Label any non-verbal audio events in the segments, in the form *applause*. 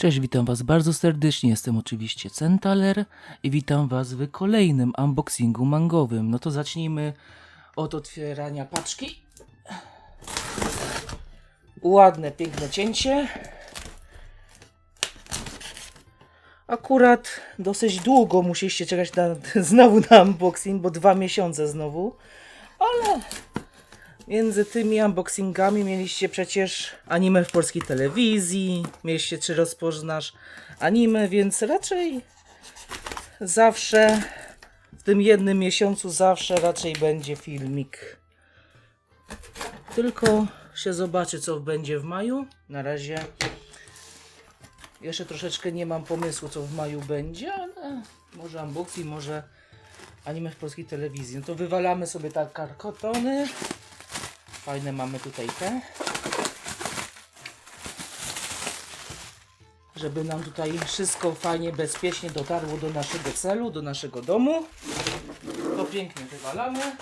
Cześć, witam Was bardzo serdecznie. Jestem oczywiście Centaler i witam Was w kolejnym unboxingu mangowym. No to zacznijmy od otwierania paczki. Ładne, piękne cięcie. Akurat dosyć długo musieliście czekać na, *laughs* znowu na unboxing, bo dwa miesiące znowu. Ale Między tymi unboxingami mieliście przecież anime w polskiej telewizji, mieliście czy rozpoznasz anime, więc raczej zawsze w tym jednym miesiącu zawsze raczej będzie filmik. Tylko się zobaczy co będzie w maju. Na razie jeszcze troszeczkę nie mam pomysłu co w maju będzie, ale może unboxing, może anime w polskiej telewizji. No to wywalamy sobie tak karkotony. Fajne mamy tutaj te. Żeby nam tutaj wszystko fajnie, bezpiecznie dotarło do naszego celu, do naszego domu. To pięknie wywalamy.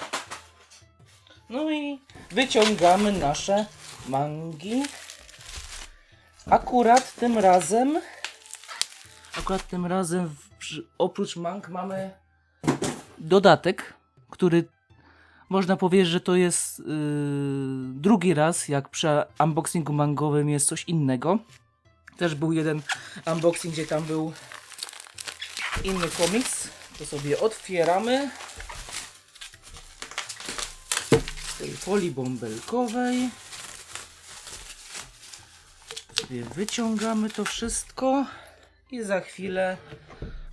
No i wyciągamy nasze mangi. Akurat tym razem, akurat tym razem w, oprócz mang mamy dodatek, który można powiedzieć, że to jest yy, drugi raz, jak przy unboxingu mangowym jest coś innego. Też był jeden unboxing, gdzie tam był inny komiks. To sobie otwieramy. Z tej folii bąbelkowej. Sobie wyciągamy to wszystko. I za chwilę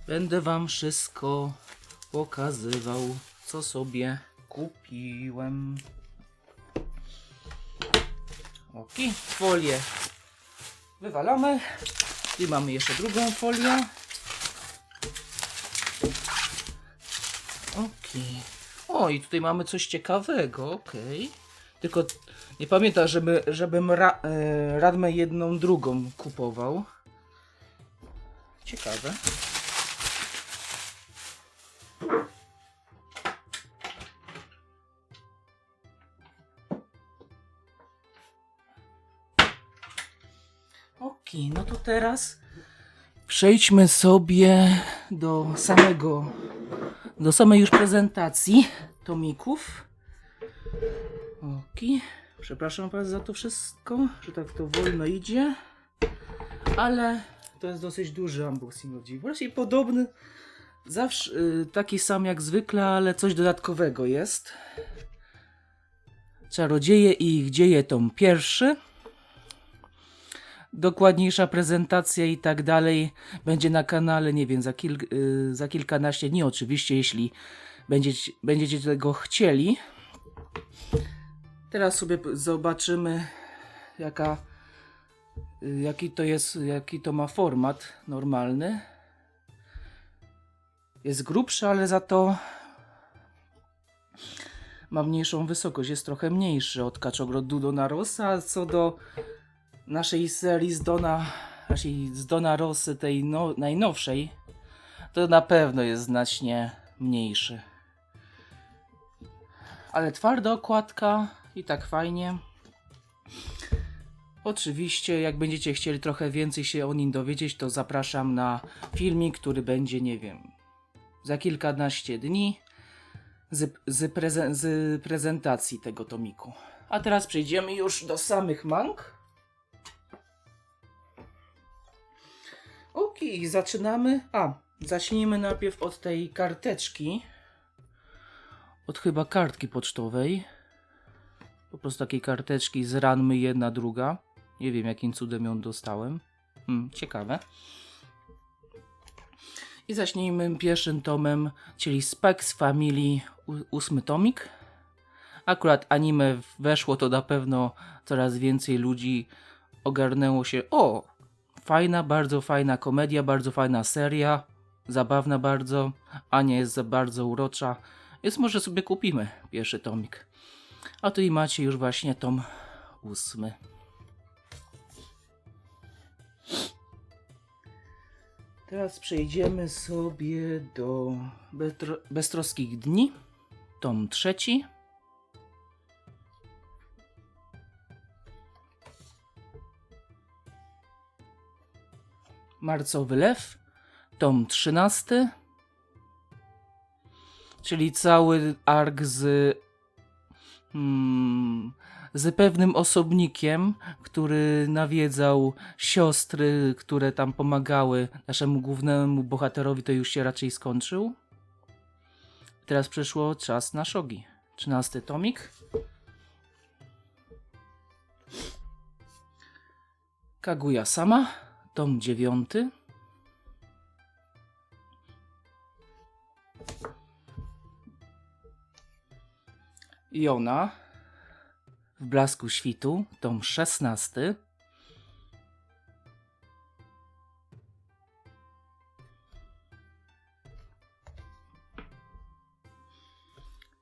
będę Wam wszystko pokazywał, co sobie kupiłem. Ok, folię wywalamy. I mamy jeszcze drugą folię. Ok. O, i tutaj mamy coś ciekawego, ok. Tylko nie pamiętam, żeby, żebym ra, e, Radmę jedną drugą kupował. Ciekawe. No to teraz przejdźmy sobie do samego, do samej już prezentacji tomików. Ok, przepraszam Was za to wszystko, że tak to wolno idzie, ale to jest dosyć duży unboxing o dziwo. Właściwie podobny, zawsze y, taki sam jak zwykle, ale coś dodatkowego jest. Czarodzieje i ich dzieje tom pierwszy dokładniejsza prezentacja i tak dalej będzie na kanale, nie wiem, za, kil, y, za kilkanaście dni oczywiście, jeśli będziecie, będziecie tego chcieli. Teraz sobie zobaczymy jaka, y, jaki to jest, jaki to ma format normalny. Jest grubszy, ale za to ma mniejszą wysokość, jest trochę mniejszy od Kaczogrodu do Narosa, co do naszej serii z Dona, naszej z Dona Rosy, tej no, najnowszej, to na pewno jest znacznie mniejszy. Ale twarda okładka i tak fajnie. Oczywiście, jak będziecie chcieli trochę więcej się o nim dowiedzieć, to zapraszam na filmik, który będzie, nie wiem, za kilkanaście dni z, z, prezen- z prezentacji tego tomiku. A teraz przejdziemy już do samych mang. Ok, zaczynamy. A, zacznijmy najpierw od tej karteczki. Od chyba kartki pocztowej. Po prostu takiej karteczki z ranmy jedna, druga. Nie wiem jakim cudem ją dostałem. Hmm, ciekawe. I zacznijmy pierwszym tomem, czyli Specs Family, ósmy tomik. Akurat anime weszło, to na pewno coraz więcej ludzi ogarnęło się. O, Fajna, bardzo fajna komedia, bardzo fajna seria, zabawna bardzo, Ania jest bardzo urocza, więc może sobie kupimy pierwszy tomik. A tu i macie już właśnie tom ósmy. Teraz przejdziemy sobie do Betro- Beztroskich Dni, tom trzeci. Marcowy Lew, tom 13, czyli cały ark z, hmm, z pewnym osobnikiem, który nawiedzał siostry, które tam pomagały naszemu głównemu bohaterowi, to już się raczej skończył. Teraz przyszło czas na szogi. 13 tomik. Kaguya sama, tom 9. Jona w blasku świtu, tom 16.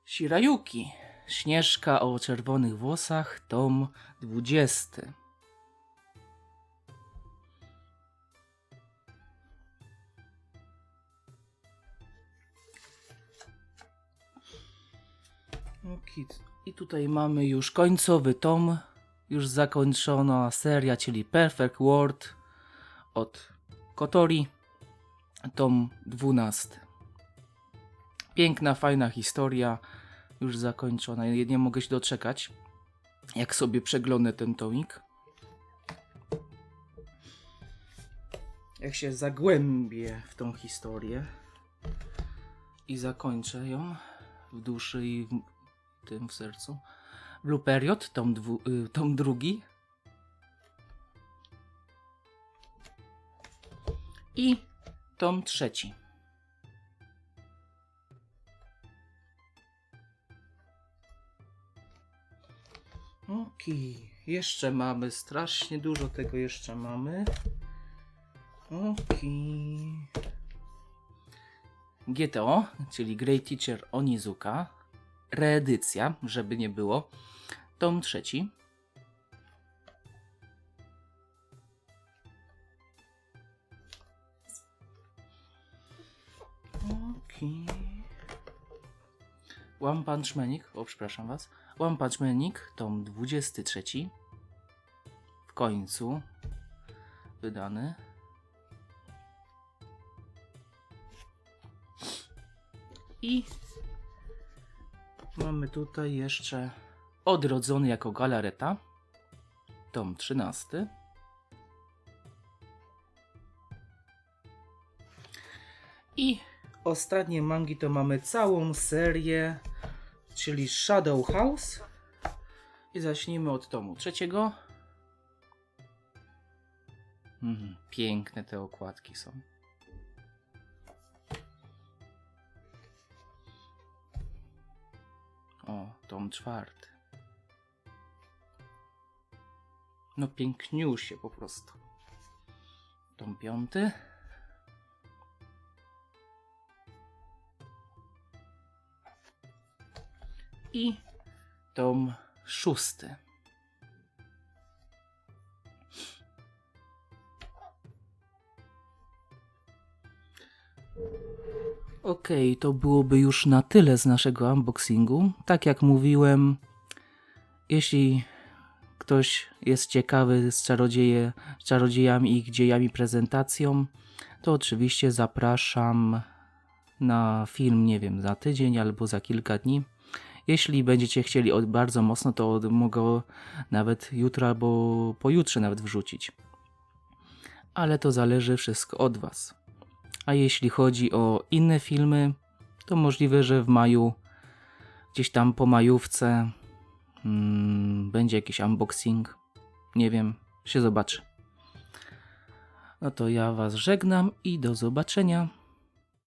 Shirayuki, Śnieżka o czerwonych włosach, tom 20. Oki. I tutaj mamy już końcowy tom, już zakończona seria, czyli Perfect World od Kotori, tom 12. Piękna, fajna historia, już zakończona. Nie mogę się doczekać, jak sobie przeglądę ten tomik. Jak się zagłębię w tą historię i zakończę ją w duszy i w tym w sercu. Blue Period, tom, dwu, y, tom drugi. I tom trzeci. Okej, jeszcze mamy, strasznie dużo tego jeszcze mamy. Okej. GTO, czyli Great Teacher Onizuka. Reedycja, żeby nie było. Tom trzeci. Okej. One Punch Manik, o przepraszam was. One Punch Manik, tom 23. W końcu wydany. I mamy tutaj jeszcze Odrodzony jako galareta, tom 13. I ostatnie mangi to mamy całą serię, czyli Shadow House. I zacznijmy od tomu trzeciego. Mhm, piękne te okładki są. O, tom czwarty. No piękniusie po prostu. Tom piąty. I tom szósty. Okej, to byłoby już na tyle z naszego unboxingu. Tak jak mówiłem, jeśli ktoś jest ciekawy z czarodzieje, czarodziejami i ich dziejami prezentacją, to oczywiście zapraszam na film, nie wiem, za tydzień albo za kilka dni. Jeśli będziecie chcieli od bardzo mocno, to mogę nawet jutro albo pojutrze nawet wrzucić. Ale to zależy wszystko od Was. A jeśli chodzi o inne filmy, to możliwe, że w maju, gdzieś tam po majówce, mm, będzie jakiś unboxing. Nie wiem, się zobaczy. No to ja Was żegnam i do zobaczenia.